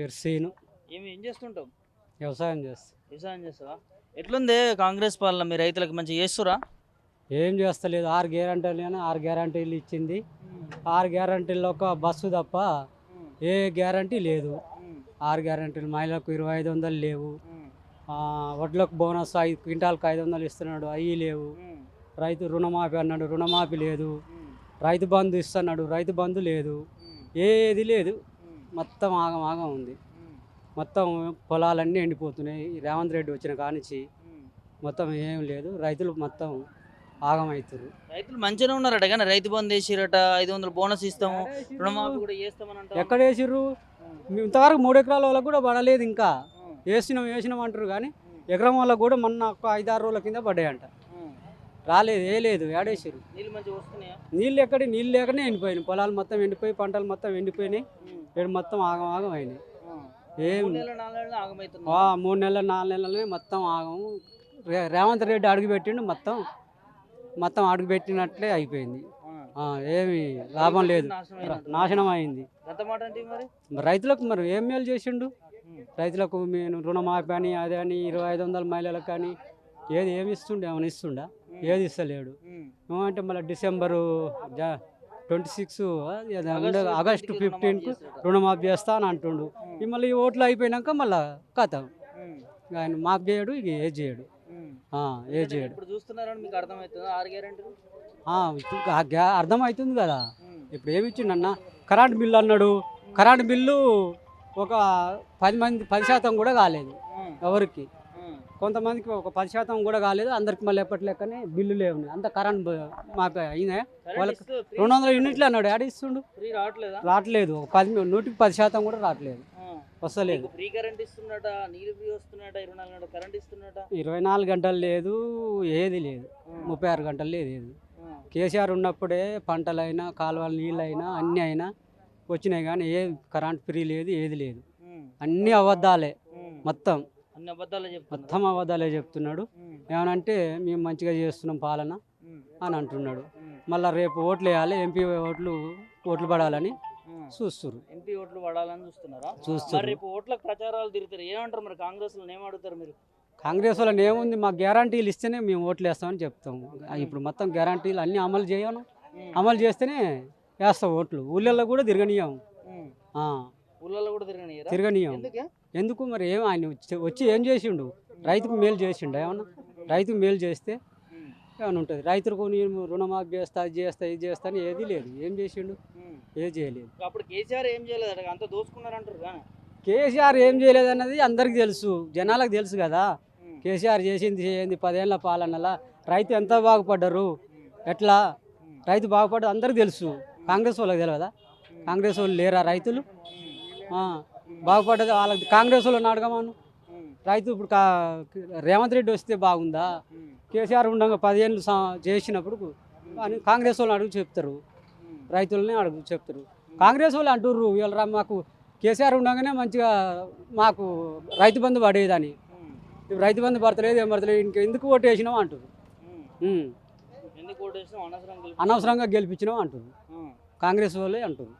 పేరు సీను ఏమి ఏం చేస్తుంటావు? వ్యవసాయం చేస్తా. వ్యవసాయం చేస్తావా? ఎట్లుంది కాంగ్రెస్ పాలన? మీ రైతులకు మంచిగా చేస్తురా ఏం చేస్తలేదు. ఆరు గ్యారంటీలు ఆరు గ్యారంటీలు ఇచ్చింది. ఆరు గ్యారంటీల్లో ఒక బస్సు తప్ప ఏ గ్యారంటీ లేదు. ఆరు గ్యారంటీలు మహిళలకు ఇరవై ఐదు వందలు లేవు. వడ్లకు బోనస్ ఐదు క్వింటాల్కి ఐదు వందలు ఇస్తున్నాడు. అవి లేవు. రైతు రుణమాఫీ అన్నాడు. రుణమాఫీ లేదు. రైతు బంధు ఇస్తున్నాడు. రైతు బంధు లేదు. ఏది లేదు. మొత్తం ఆగం ఆగం ఉంది. మొత్తం పొలాలన్నీ ఎండిపోతున్నాయి. రేవంత్ రెడ్డి వచ్చిన కానించి మొత్తం ఏం లేదు. రైతులు మొత్తం ఆగం అవుతారు రైతులు మంచిగానే ఉన్నారట కానీ రైతు బంధు వేసిరట ఐదు వందలు బోనస్ ఇస్తాము రుణమాఫీ కూడా చేస్తామని అంటారు ఎక్కడ వేసిర్రు? ఇంతవరకు మూడు ఎకరాల వాళ్ళకు కూడా పడలేదు ఇంకా. వేసినాం వేసినాం అంటారు కానీ ఎకరం వాళ్ళకు కూడా మొన్న ఒక ఐదారు రోజుల కింద పడ్డాయంట. రాలేదు ఏ లేదు ఏడేసిర్రు. నీళ్ళు మంచిగా వస్తున్నాయా? నీళ్ళు ఎక్కడి నీళ్ళు లేకనే ఎండిపోయినాయి. పొలాలు మొత్తం ఎండిపోయి పంటలు మొత్తం ఎండిపోయినాయి. ఇక్కడ మొత్తం ఆగం ఆగం అయినాయి. ఏం మూడు నెలలు నాలుగు నెలలు ఆగమవుతుంది ఆ, మూడు నెలలు నాలుగు నెలలనే మొత్తం ఆగం. రే- రేవంత్ రెడ్డి అడుగు పెట్టిండు మొత్తం మొత్తం అడుగు పెట్టినట్లే అయిపోయింది. ఆ, ఏమి లాభం లేదు. నాశనం అయింది. ఎంత మాట అంటే మరి? మరి రైతులకు మరి ఏం మేలు చేసిండు? రైతులకు నేను రుణమాఫీ అని అదే అని ఇరవై ఐదు వందల మహిళలకు కానీ ఏది ఏమి ఇస్తుండే ఏమైనా ఇస్తుండా? ఏది ఇస్తలేడు. ఏమంటే మళ్ళీ డిసెంబరు ట్వంటీ సిక్స్ ఆగస్టు ఫిఫ్టీన్కు రుణమాఫీ చేస్తా అని అంటుండు. ఈ మళ్ళీ ఈ ఓట్లు అయిపోయినాక మళ్ళీ కథ ఆయన మాఫ్ చేయడు ఇక ఏది చేయడు. ఏది చేయడు. అర్థమవుతుంది కదా. ఇప్పుడు ఏమి ఇచ్చిండన్న కరెంట్ బిల్లు అన్నాడు. కరెంట్ బిల్లు ఒక పది మంది పది శాతం కూడా కాలేదు ఎవరికి? కొంతమందికి ఒక పది శాతం కూడా కాలేదు అందరికి మళ్ళీ ఎప్పటి లెక్కనే బిల్లు లేవు అంత కరెంట్ మాకు అయినా వాళ్ళకి రెండు వందల యూనిట్లు అన్నాడు. యాడ్ ఇస్తుండు? రావట్లేదా? ఒక పది నూటికి పది శాతం కూడా రావట్లేదు. వస్తలేదు. ఇరవై నాలుగు గంటలు లేదు ఏది లేదు. ముప్పై ఆరు గంటలు లేదు ఏది కేసీఆర్ ఉన్నప్పుడే పంటలైనా కాలువల నీళ్ళైనా అన్నీ అయినా వచ్చినాయి కానీ ఏ కరెంట్ ఫ్రీ లేదు ఏది లేదు. అన్నీ అబద్ధాలే. మొత్తం. మొత్తం అబద్ధాలే చెప్తున్నాడు. ఏమనంటే మేము మంచిగా చేస్తున్నాం పాలన అని అంటున్నాడు. మళ్ళీ రేపు ఓట్లు వేయాలి ఎంపీ ఓట్లు ఓట్లు పడాలని చూస్తున్నారు ఎంపీ ఓట్లు పడాలని చూస్తున్నారా? మరి చూస్తున్నారు రేపు ఓట్లకు ప్రచారాలు తిరుగుతారు. ఏమంటారు మరి కాంగ్రెస్లో ఏం అడుగుతారు మీరు? కాంగ్రెస్ వాళ్ళని ఏముంది? మాకు గ్యారంటీలు ఇస్తేనే మేము ఓట్లు వేస్తామని చెప్తాము ఇప్పుడు మొత్తం గ్యారంటీలు అన్నీ అమలు చేయను. అమలు చేస్తేనే వేస్తాం ఓట్లు. ఊళ్ళల్లో కూడా తిరగనీయం. ఆ, ఊళ్ళలో కూడా తిరగనియరా? తిరగనీయం. ఎందుకే మరి ఏం ఆయన వచ్చి- ఏం చేసిండు? రైతుకు మేలు చేసిండు ఏమన్నా? రైతుకు మేలు చేస్తే ఏమైనా ఉంటుంది. రైతులకు నేను రుణమాఫీ చేస్తా అది చేస్తా ఇది చేస్తా అని ఏది లేదు. ఏం చేసిండు? ఏది చేయలేదు. అప్పుడు కేసీఆర్ ఏం చేయలేదు అంత దోచుకున్నారంటారు కానీ కేసీఆర్ ఏం చేయలేదు అన్నది అందరికి తెలుసు. జనాలకు తెలుసు కదా. కేసీఆర్ చేసింది చేయింది పదేళ్ళ పాలనలా. రైతు ఎంత బాగుపడ్డారు? ఎట్లా? రైతు బాగుపడ్డ అందరికి తెలుసు. కాంగ్రెస్ వాళ్ళకి తెలియదా కాంగ్రెస్ వాళ్ళు లేరా రైతులు? బాగుపడ్డది. వాళ్ళకి కాంగ్రెస్ వాళ్ళని అడగమాను రైతు ఇప్పుడు రేవంత్ రెడ్డి వస్తే బాగుందా? కేసీఆర్ ఉండగా పదిహేను చేసినప్పుడు అని కాంగ్రెస్ వాళ్ళని అడుగు చెప్తారు. రైతులని అడుగు చెప్తారు. కాంగ్రెస్ వాళ్ళు అంటుర్రు వీళ్ళ రా మాకు కేసీఆర్ ఉండగానే మంచిగా మాకు రైతు బంధు పడేదని. ఇప్పుడు రైతు బంధు పడతలేదు ఏం పడతలేదు ఇంక ఎందుకు ఓటు వేసినాం అంటారు అనవసరంగా గెలిపించినాం అంటారు కాంగ్రెస్ వాళ్ళే అంటారు.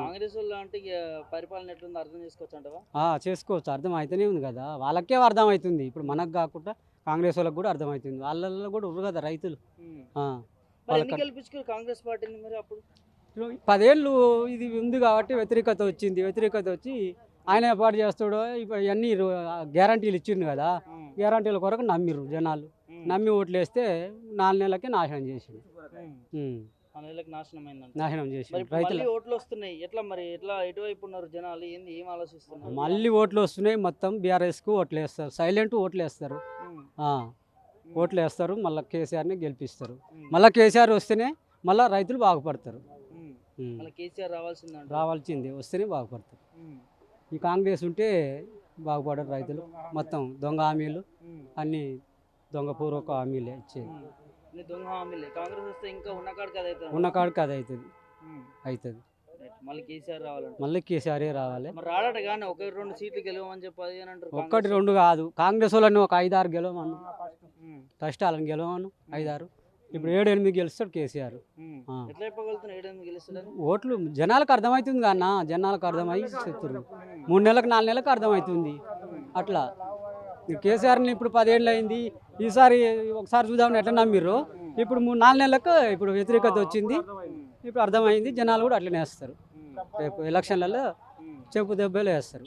కాంగ్రెస్ పరిపాలన ఎట్లుందో అర్థం చేసుకోవచ్చు అంటవా చేసుకోవచ్చు. అర్థం అయితేనే ఉంది కదా. వాళ్ళకే అర్థం అవుతుంది ఇప్పుడు మనకు కాకుండా కాంగ్రెస్ వాళ్ళకి కూడా అర్థం అవుతుంది వాళ్ళల్లో కూడా ఉర్రు కదా రైతులు. కాంగ్రెస్ పార్టీని మరి అప్పుడు? పదేళ్ళు ఇది ఉంది కాబట్టి వ్యతిరేకత వచ్చింది. వ్యతిరేకత వచ్చి ఆయన ఏర్పాటు చేస్తాడో ఇప్పుడు ఇవన్నీ గ్యారంటీలు ఇచ్చిండు కదా. గ్యారంటీల కొరకు నమ్మిర్రు జనాలు. నమ్మి ఓట్లు వేస్తే నాలుగు నెలలకే నాశనం చేసిండు. ఆ నెలకు నాశనం అయిందంట నాశనం మరి ఇప్పుడు రైతులు మళ్ళీ ఓట్లు వస్తున్నాయి. ఎట్లా మరి? ఎట్లా ఎటువైపు ఉన్నారు జనాలు? ఏంది? ఏం ఆలోచిస్తున్నారు? మళ్ళీ ఓట్లు వస్తున్నాయి. మొత్తం బీఆర్ఎస్కు ఓట్లు వేస్తారు. సైలెంట్ ఓట్లు వేస్తారు. ఉమ్, ఆ, ఉమ్, ఓట్లు వేస్తారు. మళ్ళీ కేసీఆర్ని గెలిపిస్తారు. ఉమ్, మళ్ళీ కేసీఆర్ వస్తేనే మళ్ళీ రైతులు బాగుపడతారు. ఉమ్. ఉమ్, మళ్ళీ కేసీఆర్ రావాల్సిందంట రావాల్సిందే. వస్తేనే బాగుపడతారు. ఉమ్, ఈ కాంగ్రెస్ ఉంటే బాగుపడరు రైతులు. మొత్తం దొంగ హామీలు ఉమ్, అన్నీ దొంగ పూర్వక హామీలే ఇచ్చేది. ఉమ్. దొంగ హామీలే కాంగ్రెస్ వస్తే ఇంకా ఉన్న కాడికి అది అవుతుంది ఉన్న కాడికి అది అవుతుంది. మళ్ళీ కేసీఆర్ రావాలంట మళ్ళీ కేసీఆరే రావాలి మరి రాడట కానీ ఒక రెండు సీట్లు గెలవమని చెప్పి అది అని అంటారు ఒక్కటి రెండు కాదు కాంగ్రెస్ వాళ్ళని ఒక ఐదారు గెలవమను ఫస్ట్ వాళ్ళని గెలవమను ఐదారు ఇప్పుడు ఏడు ఎనిమిది గెలుస్తాడు కేసీఆర్ ఓట్లు జనాలకు అర్థమవుతుంది కన్నా జనాలకు అర్థమై చెప్తున్నారు. మూడు నెలలకు నాలుగు నెలలకు అర్థమవుతుంది అట్లా కేసీఆర్ని ఇప్పుడు పదేళ్ళు అయింది. ఈసారి ఒకసారి చూద్దామని ఎట్లా నమ్మిర్రు? ఇప్పుడు మూడు నాలుగు నెలలకు ఇప్పుడు వ్యతిరేకత వచ్చింది. ఇప్పుడు అర్థమైంది. జనాలు కూడా అట్లనే వేస్తారు. రేపు ఎలక్షన్లలో చెప్పు దెబ్బలు వేస్తారు.